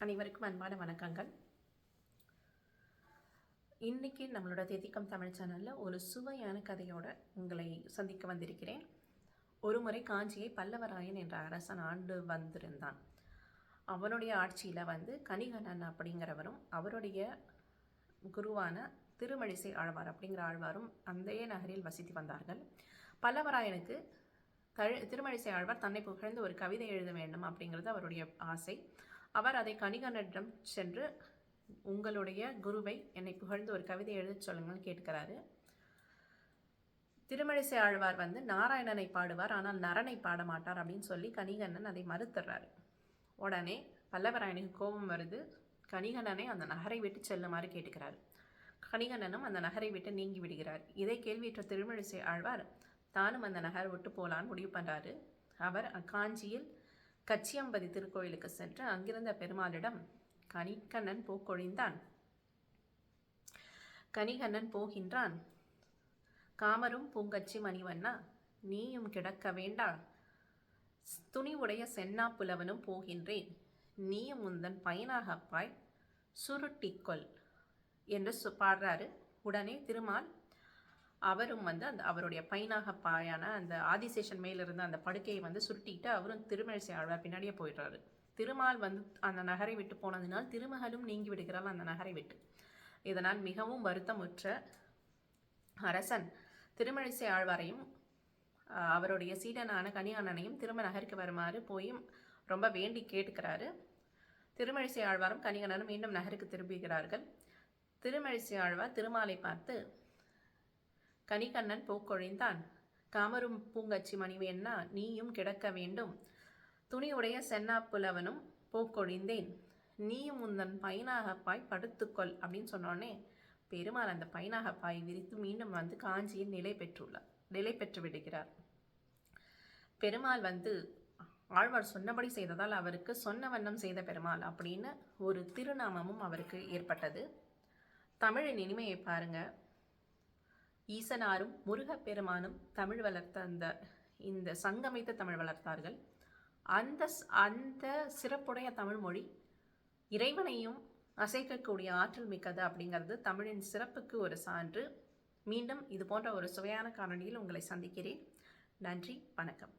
அனைவருக்கும் அன்பான வணக்கங்கள். இன்றைக்கி நம்மளோட திதிக்கம் தமிழ் சேனலில் ஒரு சுவையான கதையோட உங்களை சந்திக்க வந்திருக்கிறேன். ஒரு முறை காஞ்சியை பல்லவராயன் என்ற அரசன் ஆண்டு வந்திருந்தான். அவனுடைய ஆட்சியில் வந்து கணிகண்ணன் அப்படிங்கிறவரும் அவருடைய குருவான திருமழிசை ஆழ்வார் அப்படிங்கிற ஆழ்வாரும் அந்தே நகரில் வசித்து வந்தார்கள். பல்லவராயனுக்கு தழு திருமழிசை ஆழ்வார் தன்னை புகழ்ந்து ஒரு கவிதை எழுத வேண்டும் அப்படிங்கிறது அவருடைய ஆசை. அவர் அதை கணிகனிடம் சென்று உங்களுடைய குருவை என்னை புகழ்ந்து ஒரு கவிதை எழுதச் சொல்லுங்கள் கேட்கிறாரு. திருமழிசை ஆழ்வார் வந்து நாராயணனை பாடுவார் ஆனால் நரனை பாட மாட்டார் அப்படின்னு சொல்லி கணிகண்ணன் அதை மறுத்துறாரு. உடனே பல்லவராயனுக்கு கோபம் வருது. கணிகண்ணனை அந்த நகரை விட்டு செல்லுமாறு கேட்டுக்கிறார். கணிகண்ணனும் அந்த நகரை விட்டு நீங்கி விடுகிறார். இதை கேள்வியற்ற திருமழிசை ஆழ்வார் தானும் அந்த நகரை விட்டு போலான்னு முடிவு பண்ணுறாரு அவர் காஞ்சியில் கச்சியம்பதி திருக்கோயிலுக்கு சென்று அங்கிருந்த பெருமாளிடம் கணிகண்ணன் போக்கொழிந்தான். கணிகண்ணன் போகின்றான். காமரும் பூங்கச்சி மணிவண்ணா நீயும் கிடக்க வேண்டா. துணிவுடைய சென்னா புலவனும் போகின்றேன். நீயும் உந்தன் பயனாகப்பாய் சுருட்டிக்கொள் என்று சு பாடுறாரு. உடனே திருமால் அவரும் வந்து அந்த அவருடைய பைனாக பாயான அந்த ஆதிசேஷன் மேலிருந்த அந்த படுக்கையை வந்து சுருட்டிட்டு அவரும் திருமழிசை ஆழ்வார் பின்னாடியே போயிடுறாரு. திருமால் வந்து அந்த நகரை விட்டு போனதினால் திருமகளும் நீங்கி விடுகிறாள் அந்த நகரை விட்டு. இதனால் மிகவும் வருத்தமுற்ற அரசன் திருமழிசை ஆழ்வாரையும் அவருடைய சீடனான கனியானனையும் திரும்ப நகருக்கு வருமாறு போயும் ரொம்ப வேண்டி கேட்டுக்கிறாரு. திருமழிசை ஆழ்வாரும் கனிகணனும் மீண்டும் நகருக்கு திரும்புகிறார்கள். திருமழிசை ஆழ்வார் திருமாலை பார்த்து கனிகண்ணன் போக்கொழிந்தான். காமரும் பூங்கச்சி மணிவேன்னா நீயும் கிடக்க வேண்டும் துணியுடைய சென்னா புலவனும் போக்கொழிந்தேன். நீயும் உந்தன் பைனாகப்பாய் படுத்துக்கொள் அப்படின்னு சொன்னோடனே பெருமாள் அந்த பைனாகப்பாய் விரித்து மீண்டும் வந்து காஞ்சியில் நிலை பெற்றுள்ளார் நிலை பெற்று விடுகிறார் பெருமாள் வந்து ஆழ்வார் சொன்னபடி செய்ததால் அவருக்கு சொன்ன வண்ணம் செய்த பெருமாள் அப்படின்னு ஒரு திருநாமமும் அவருக்கு ஏற்பட்டது. தமிழின் இனிமையை பாருங்கள் ஈசனாரும் முருகப்பெருமானும் தமிழ் வளர்த்த அந்த இந்த சங்கமித்த தமிழ் வளர்த்தார்கள். அந்த அந்த சிறப்புடைய தமிழ் மொழி இறைவனையும் அசைக்கக்கூடிய ஆற்றல் மிக்கது அப்படிங்கிறது தமிழின் சிறப்புக்கு ஒரு சான்று. மீண்டும் இது போன்ற ஒரு சுவையான காணொலியில் உங்களை சந்திக்கிறேன். நன்றி வணக்கம்.